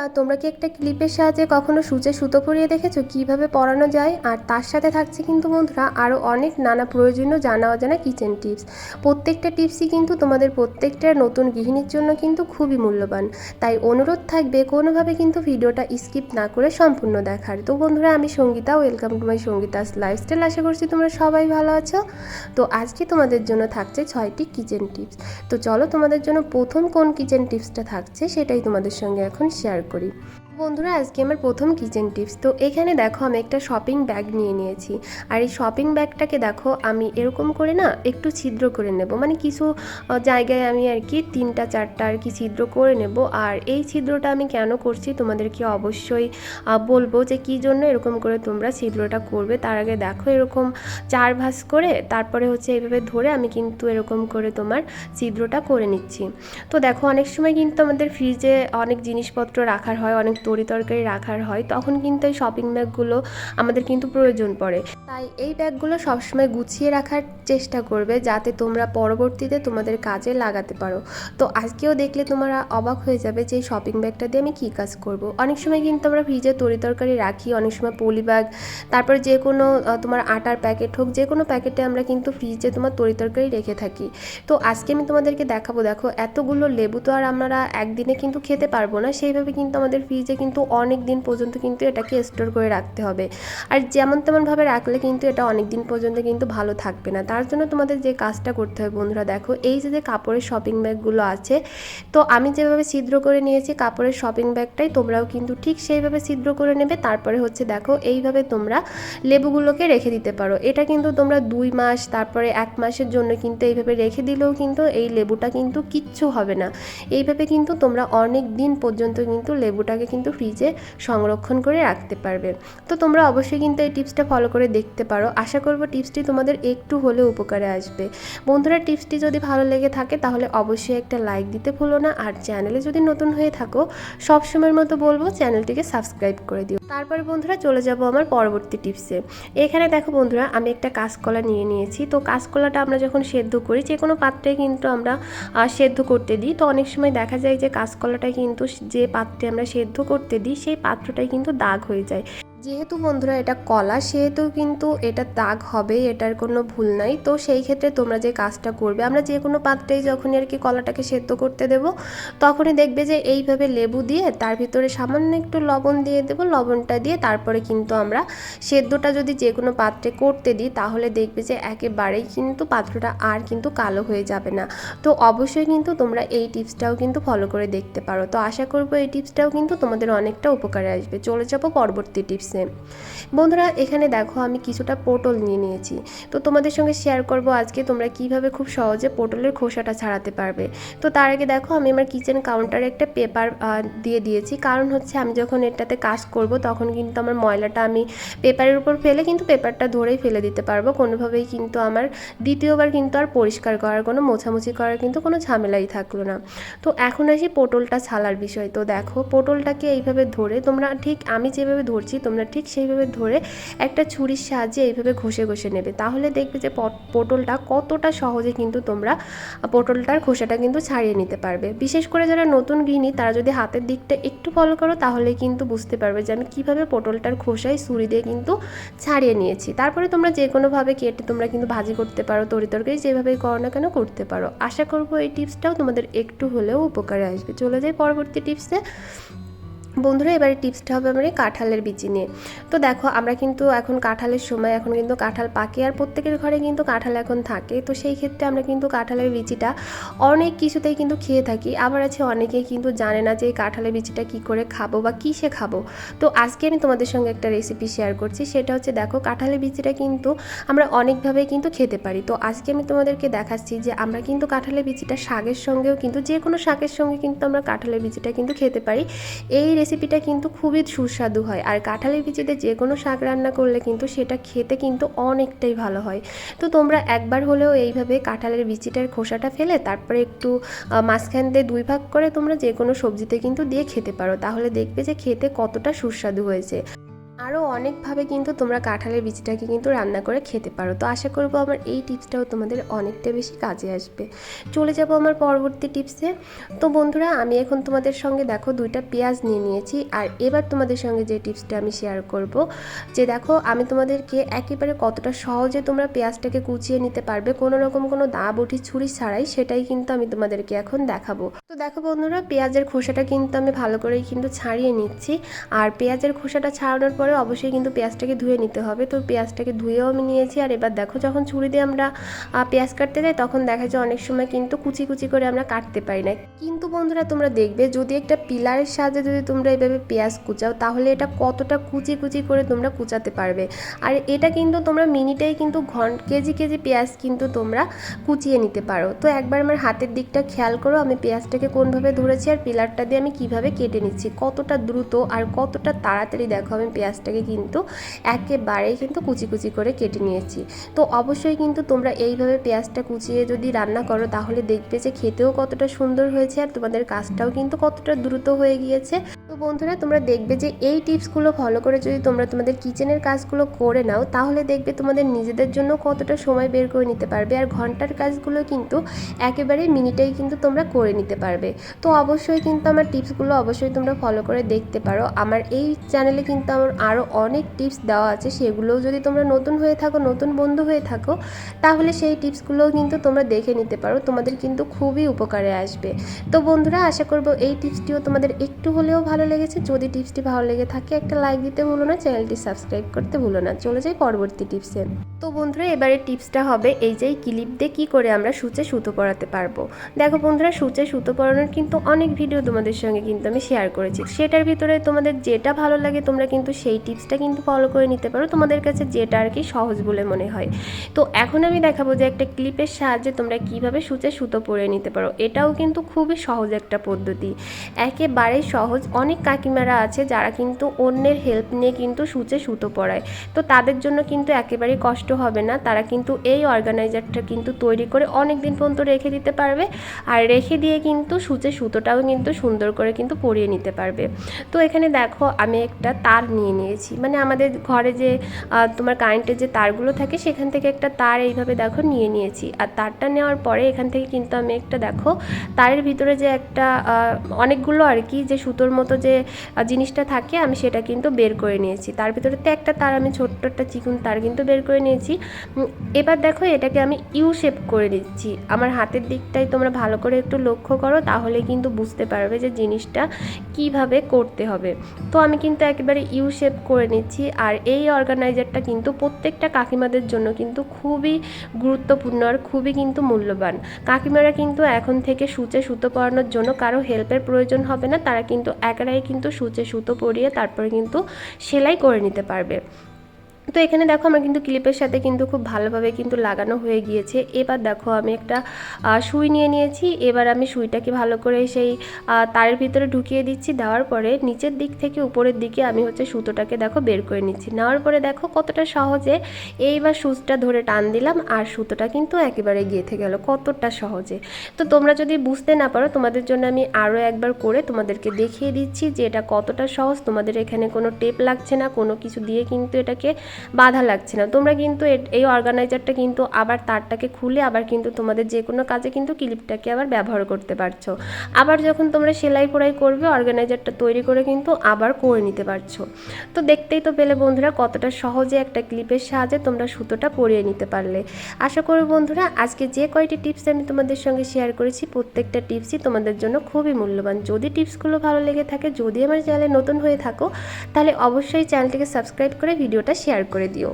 বন্ধুরা তোমরা কি একটা ক্লিপের সাহায্যে কখনো সূচে সুতো পরিয়ে দেখেছ? কীভাবে পরানো যায়? আর তার সাথে থাকছে কিন্তু বন্ধুরা আরও অনেক নানা প্রয়োজনীয় জানা অজানা কিচেন টিপস প্রত্যেকটা টিপসই কিন্তু তোমাদের প্রত্যেকটা নতুন গৃহিণীর জন্য কিন্তু খুবই মূল্যবান। তাই অনুরোধ থাকবে, কোনোভাবে কিন্তু ভিডিওটা স্কিপ না করে সম্পূর্ণ দেখার। তো বন্ধুরা, আমি Sangeeta welcome to my Sangeeta's lifestyle আশা করছি তোমরা সবাই ভালো আছো। তো আজকে তোমাদের জন্য থাকছে ছয়টি কিচেন টিপস তো চলো তোমাদের জন্য প্রথম কোন কিচেন টিপসটা থাকছে সেটাই তোমাদের সঙ্গে এখন শেয়ার করি। বন্ধুরা, আজকে আমার প্রথম কিচেন টিপস। তো এখানে দেখো আমি একটা শপিং ব্যাগ নিয়ে নিয়েছি। আর এই শপিং ব্যাগটাকে দেখো আমি এরকম করে না একটু ছিদ্র করে নেব। মানে কিছু জায়গায় আমি আর কি তিনটা, চারটা আর কি ছিদ্র করে নেব। আর এই ছিদ্রটা আমি কেন করছি তোমাদেরকে অবশ্যই বলব যে কী জন্য এরকম করে তোমরা ছিদ্রটা করবে। তার আগে দেখো এরকম চার ভাঁজ করে তারপরে হচ্ছে এইভাবে ধরে আমি কিন্তু এরকম করে তোমার ছিদ্রটা করে নিচ্ছি। তো দেখো অনেক সময় কিন্তু আমাদের ফ্রিজে অনেক জিনিসপত্র রাখার হয়, অনেক তরি তরকারি রাখার হয়, তখন কিন্তু এই শপিং ব্যাগগুলো আমাদের কিন্তু প্রয়োজন পড়ে। তাই এই ব্যাগগুলো সবসময় গুছিয়ে রাখার চেষ্টা করবে, যাতে তোমরা পরবর্তীতে তোমাদের কাজে লাগাতে পারো। তো আজকেও দেখলে তোমরা অবাক হয়ে যাবে যে শপিং ব্যাগটা দিয়ে আমি কী কাজ করব। অনেক সময় কিন্তু আমরা ফ্রিজে তরি তরকারি রাখি, অনেক সময় পলি ব্যাগ তারপর যে কোনো তোমার আটার প্যাকেট হোক, যে কোনো প্যাকেটে আমরা কিন্তু ফ্রিজে তোমার তরি তরকারি রেখে থাকি। তো আজকে আমি তোমাদেরকে দেখাবো, দেখো এতগুলো লেবু তো আর আমরা একদিনে কিন্তু খেতে পারব না, সেইভাবে কিন্তু আমাদের ফ্রিজে কিন্তু অনেক দিন পর্যন্ত কিন্তু এটাকে স্টোর করে রাখতে হবে। আর যেমন তেমনভাবে রাখলে কিন্তু এটা অনেক দিন পর্যন্ত কিন্তু ভালো থাকবে না। তার জন্য তোমাদের যে কাজটা করতে হবে বন্ধুরা, দেখো, এই যে যে কাপড়ের শপিং ব্যাগগুলো আছে, তো আমি যেভাবে ছিদ্র করে নিয়েছি কাপড়ের শপিং ব্যাগটাই তোমরাও কিন্তু ঠিক সেইভাবে ছিদ্র করে নেবে। তারপরে হচ্ছে দেখো, এইভাবে তোমরা লেবুগুলোকে রেখে দিতে পারো। এটা কিন্তু তোমরা দুই মাস, তারপরে এক মাসের জন্য কিন্তু এইভাবে রেখে দিলেও কিন্তু এই লেবুটা কিন্তু কিচ্ছু হবে না। এইভাবে কিন্তু তোমরা অনেক দিন পর্যন্ত কিন্তু লেবুটাকে কিন্তু ফ্রিজে সংরক্ষণ করে রাখতে পারবে। তো তোমরা অবশ্যই কিন্তু এই টিপসটা ফলো করে দেখতে পারো। আশা করব টিপসটি তোমাদের একটু হলেও উপকারে আসবে। বন্ধুরা টিপসটি যদি ভালো লেগে থাকে তাহলে অবশ্যই একটা লাইক দিতে ভুলো না। আর চ্যানেলে যদি নতুন হয়ে থাকো, সবসময়ের মতো বলব চ্যানেলটিকে সাবস্ক্রাইব করে দিও। তারপরে বন্ধুরা চলে যাব আমার পরবর্তী টিপসে এখানে দেখো বন্ধুরা, আমি একটা কাঁচকলা নিয়ে নিয়েছি। তো কাঁচকলাটা আমরা যখন সেদ্ধ করি, যে কোনো পাত্রে কিন্তু আমরা সেদ্ধ করতে দিই। তো অনেক সময় দেখা যায় যে কাঁচকলাটা কিন্তু যে পাত্রে আমরা সেদ্ধ করতে দিই, সেই পাত্রটাই কিন্তু দাগ হয়ে যায়। যেহেতু বন্ধুরা এটা কলা, সেহেতু কিন্তু এটা দাগ হবে, এটার কোনো ভুল নাই। তো সেই ক্ষেত্রে তোমরা যে কাজটা করবে, আমরা যে কোনো পাত্রেই যখনই আর কি কলাটাকে সেদ্ধ করতে দেব, তখনই দেখবে যে এইভাবে লেবু দিয়ে তার ভিতরে সামান্য একটু লবণ দিয়ে দেবো, লবণটা দিয়ে তারপরে কিন্তু আমরা সেদ্ধটা যদি যে কোনো পাত্রে করতে দিই, তাহলে দেখবে যে একেবারেই কিন্তু পাত্রটা আর কিন্তু কালো হয়ে যাবে না। তো অবশ্যই কিন্তু তোমরা এই টিপসটাও কিন্তু ফলো করে দেখতে পারো। তো আশা করব এই টিপসটাও কিন্তু তোমাদের অনেকটা উপকারে আসবে। চলে যাব পরবর্তী টিপসে। বন্ধুরা, এখানে দেখো আমি কিছুটা পটল নিয়ে নিয়েছি। তো তোমাদের সঙ্গে শেয়ার করব আজকে তোমরা কীভাবে খুব সহজে পটলের খোসাটা ছাড়াতে পারবে। তো তার আগে দেখো আমি আমার কিচেন কাউন্টারে একটা পেপার দিয়ে দিয়েছি। কারণ হচ্ছে আমি যখন এটাতে কাজ করব তখন কিন্তু আমার ময়লাটা আমি পেপারের উপর ফেলে কিন্তু পেপারটা ধরেই ফেলে দিতে পারব। কোনোভাবেই কিন্তু আমার দ্বিতীয়বার কিন্তু আর পরিষ্কার করার, কোনো মোছামুছি করার কিন্তু কোনো ঝামেলাই থাকল না। তো এখন আসি পটলটা ছালার বিষয়। তো দেখো পটলটাকে এইভাবে ধরে তোমরা ঠিক আমি যেভাবে ধরছি তোমরা ঠিক সেইভাবে ধরে একটা ছুরির সাহায্যে এইভাবে ঘষে ঘষে নেবে। তাহলে দেখবে যে পট- পটলটা কতটা সহজে কিন্তু তোমরা পটলটার খোসাটা কিন্তু ছাড়িয়ে নিতে পারবে। বিশেষ করে যারা নতুন গৃহিণী, তারা যদি হাতের দিকটা একটু ফলো করো, তাহলে কিন্তু বুঝতে পারবে যে আমি কীভাবে পটলটার খোসায় ছুরি দিয়ে কিন্তু ছাড়িয়ে নিয়েছি। তারপরে তোমরা যে কোনোভাবে কেটে তোমরা কিন্তু ভাজি করতে পারো, তরি তরকারি যেভাবেই করো না কেন করতে পারো। আশা করব এই টিপসটাও তোমাদের একটু হলেও উপকারে আসবে। চলে যাই পরবর্তী টিপসে। বন্ধুরা, এবারে টিপসটা হবে আমার কাঁঠালের বিচি নিয়ে। তো দেখো, আমরা কিন্তু এখন কাঁঠালের সময়, এখন কিন্তু কাঁঠাল পাকে আর প্রত্যেকের ঘরে কিন্তু কাঁঠাল এখন থাকে। তো সেই ক্ষেত্রে আমরা কিন্তু কাঁঠালের বিচিটা অনেক কিছুতেই কিন্তু খেয়ে থাকি। আবার আছে অনেকেই কিন্তু জানে না যে এই কাঁঠালের বিচিটা কি করে খাব বা কিসে খাব। তো আজকে আমি তোমাদের সঙ্গে একটা রেসিপি শেয়ার করছি। সেটা হচ্ছে, দেখো, কাঁঠালের বিচিটা কিন্তু আমরা অনেকভাবেই কিন্তু খেতে পারি। তো আজকে আমি তোমাদেরকে দেখাচ্ছি যে আমরা কিন্তু কাঁঠালের বিচিটা শাকের সঙ্গেও কিন্তু, যে কোনো শাকের সঙ্গে কিন্তু আমরা কাঁঠালের বিচিটা কিন্তু খেতে পারি। এই রেসিপিটা কিন্তু খুবই সুস্বাদু হয়। আর কাঁঠালের বিচিতে যে কোনো শাক রান্না করলে কিন্তু সেটা খেতে কিন্তু অনেকটাই ভালো হয়। তো তোমরা একবার হলেও এইভাবে কাঁঠালের বিচিটার খোসাটা ফেলে তারপরে একটু মাঝখান দিয়ে দুই ভাগ করে তোমরা যে কোনো সবজিতে কিন্তু দিয়ে খেতে পারো। তাহলে দেখবে যে খেতে কতটা সুস্বাদু হয়েছে। আরও অনেকভাবে কিন্তু তোমরা কাঁঠালের বীজটাকে কিন্তু রান্না করে খেতে পারো। তো আশা করব আমার এই টিপসটাও তোমাদের অনেকটা বেশি কাজে আসবে। চলে যাব আমার পরবর্তী টিপসে। তো বন্ধুরা, আমি এখন তোমাদের সঙ্গে দেখো দুইটা পেঁয়াজ নিয়ে নিয়েছি। আর এবার তোমাদের সঙ্গে যে টিপসটা আমি শেয়ার করব, যে দেখো আমি তোমাদেরকে একেবারে কতটা সহজে তোমরা পেঁয়াজটাকে কুচিয়ে নিতে পারবে, কোনো রকম কোনো দা বটি ছুরি ছাড়াই সেটাই কিন্তু আমি তোমাদেরকে এখন দেখাবো। তো দেখো বন্ধুরা, পেঁয়াজের খোসাটা কিন্তু আমি ভালো করেই কিন্তু ছাড়িয়ে নিচ্ছি। আর পেঁয়াজের খোসাটা ছাড়ানোর পরে অবশ্যই কিন্তু পেঁয়াজটাকে ধুয়ে নিতে হবে। তো পেঁয়াজটাকে ধুয়েও আমি নিয়েছি। আর এবার দেখো, যখন ছুরি দিয়ে আমরা পেঁয়াজ কাটতে যাই, তখন দেখা যায় অনেক সময় কিন্তু কুচি কুচি করে আমরা কাটতে পারি না। কিন্তু বন্ধুরা, তোমরা দেখবে, যদি একটা পিলারের সাহায্যে যদি তোমরা এভাবে পেঁয়াজ কুচাও, তাহলে এটা কতটা কুচি কুচি করে তোমরা কুচাতে পারবে। আর এটা কিন্তু তোমরা মিনিটেই কিন্তু ঘন, কেজি কেজি পেঁয়াজ কিন্তু তোমরা কুচিয়ে নিতে পারো। তো একবার আমার হাতের দিকটা খেয়াল করো, আমি পেঁয়াজটাকে কোনভাবে ধরেছি আর পিলারটা দিয়ে আমি কীভাবে কেটে নিচ্ছি। কতটা দ্রুত আর কতটা তাড়াতাড়ি দেখো আমি পেঁয়াজটাকে কিন্তু একেবারেই কিন্তু কুচি কুচি করে কেটে নিয়েছি। তো অবশ্যই কিন্তু তোমরা এইভাবে পেঁয়াজটা কুচিয়ে যদি রান্না করো, তাহলে দেখবে যে খেতেও কতটা সুন্দর হয়েছে আর তোমাদের কাজটাও কিন্তু কতটা দ্রুত হয়ে গিয়েছে। বন্ধুরা, তোমরা দেখবে যে এই টিপসগুলো ফলো করে যদি তোমরা তোমাদের কিচেনের কাজগুলো করে নাও, তাহলে দেখবে তোমাদের নিজেদের জন্য কতটা সময় বের করে নিতে পারবে। আর ঘণ্টার কাজগুলো কিন্তু একেবারে মিনিটেই কিন্তু তোমরা করে নিতে পারবে। তো অবশ্যই কিন্তু আমার টিপসগুলো অবশ্যই তোমরা ফলো করে দেখতে পারো। আমার এই চ্যানেলে কিন্তু আমার আরও অনেক টিপস দেওয়া আছে, সেগুলোও যদি তোমরা নতুন হয়ে থাকো, নতুন বন্ধু হয়ে থাকো, তাহলে সেই টিপসগুলোও কিন্তু তোমরা দেখে নিতে পারো। তোমাদের কিন্তু খুবই উপকারে আসবে। তো বন্ধুরা, আশা করব এই টিপসটিও তোমাদের একটু হলেও ভালো লেগেছে, যদি টিপসটি ভালো লেগে থাকে একটা লাইক দিতে ভুলো না, চ্যানেলটি সাবস্ক্রাইব করতে ভুলো না। চলে যাই পরবর্তী টিপসে। তো বন্ধুরা, এবারে টিপসটা হবে এই যে ক্লিপ দিয়ে কী করে আমরা সূচে সুতো পরাতে পারব। দেখো বন্ধুরা, সূচে সুতো পরানোর কিন্তু অনেক ভিডিও তোমাদের সঙ্গে কিন্তু আমি শেয়ার করেছি। সেটার ভিতরে তোমাদের যেটা ভালো লাগে, তোমরা কিন্তু সেই টিপসটা কিন্তু ফলো করে নিতে পারো। তোমাদের কাছে যেটা আর কি সহজ বলে মনে হয়। তো এখন আমি দেখাবো যে একটা ক্লিপের সাহায্যে তোমরা কীভাবে সূচে সুতো পরে নিতে পারো। এটাও কিন্তু খুবই সহজ একটা পদ্ধতি। একেবারেই সহজ, অনেক কাকিমারা আছে, যারা কিন্তু অন্যের হেল্প নিয়ে কিন্তু সূচে সুতো পরায়। তো তাদের জন্য কিন্তু একেবারেই কষ্ট হবে না। তারা কিন্তু এই অর্গানাইজারটা কিন্তু তৈরি করে অনেক দিন পর্যন্ত রেখে দিতে পারবে আর রেখে দিয়ে কিন্তু সূচে সুতোটাও কিন্তু সুন্দর করে কিন্তু পরিয়ে নিতে পারবে। তো এখানে দেখো আমি একটা তার নিয়ে নিয়েছি। মানে আমাদের ঘরে যে তোমার কারেন্টের যে তারগুলো থাকে, সেখান থেকে একটা তার এইভাবে দেখো নিয়ে নিয়েছি। আর তারটা নেওয়ার পরে এখান থেকে কিন্তু আমি একটা দেখো, তারের ভিতরে যে একটা অনেকগুলো আর কি যে সুতোর মতো যে আহ, জিনিসটা থাকে আমি সেটা কিন্তু বের করে নিয়েছি। তার ভিতরে তো একটা তার আমি ছোট্ট একটা চিকুন তার কিন্তু বের করে নিয়েছি। এবার দেখো এটাকে আমি ইউ শেপ করে দিচ্ছি। আমার হাতের দিকটাই তোমরা ভালো করে একটু লক্ষ্য করো তাহলে কিন্তু বুঝতে পারবে যে জিনিসটা কীভাবে করতে হবে। তো আমি কিন্তু একেবারে ইউ শেপ করে নিচ্ছি আর এই অর্গানাইজারটা কিন্তু প্রত্যেকটা কাকিমাদের জন্য কিন্তু খুবই গুরুত্বপূর্ণ আর খুবই কিন্তু মূল্যবান। কাকিমারা কিন্তু এখন থেকে সূচে সুতো পরানোর জন্য কারও হেল্পের প্রয়োজন হবে না তারা কিন্তু একারাই কিন্তু সূচে সুতো পরিয়ে তারপরে কিন্তু সেলাই করে নিতে পারবে। তো এখানে দেখো আমার কিন্তু ক্লিপের সাথে কিন্তু খুব ভালোভাবে কিন্তু লাগানো হয়ে গিয়েছে। এবার দেখো আমি একটা সুই নিয়ে নিয়েছি। এবার আমি সুইটাকে ভালো করে সেই তারের ভিতরে ঢুকিয়ে দিচ্ছি। দেওয়ার পরে নিচের দিক থেকে উপরের দিকে আমি হচ্ছে সুতোটাকে দেখো বের করে নিচ্ছি। নেওয়ার পরে দেখো কতটা সহজে এইবার সুচটা ধরে টান দিলাম আর সুতোটা কিন্তু একেবারে গেঁথে গেল, কতটা সহজে। তো তোমরা যদি বুঝতে না পারো, তোমাদের জন্য আমি আরও একবার করে তোমাদেরকে দেখিয়ে দিচ্ছি যে এটা কতটা সহজ। তোমাদের এখানে কোনো টেপ লাগছে না, কোনো কিছু দিয়ে কিন্তু এটাকে বাধা লাগছে না। তোমরা কিন্তু এই অর্গানাইজারটা কিন্তু আবার তারটাকে খুলে আবার কিন্তু তোমাদের যে কোনো কাজে কিন্তু ক্লিপটাকে আবার ব্যবহার করতে পারছ। আবার যখন তোমরা সেলাই পোড়াই করবে অর্গানাইজারটা তৈরি করে কিন্তু আবার করে নিতে পারছ। তো দেখতেই তো পেলে বন্ধুরা কতটা সহজে একটা ক্লিপের সাহায্যে তোমরা সুতোটা পরিয়ে নিতে পারলে। আশা করি বন্ধুরা আজকে যে কয়টি টিপস আমি তোমাদের সঙ্গে শেয়ার করেছি, প্রত্যেকটা টিপসই তোমাদের জন্য খুবই মূল্যবান। যদি টিপসগুলো ভালো লেগে থাকে, যদি আমার চ্যানেলে নতুন হয়ে থাকো, তাহলে অবশ্যই চ্যানেলটিকে সাবস্ক্রাইব করে ভিডিওটা শেয়ার করে দিও।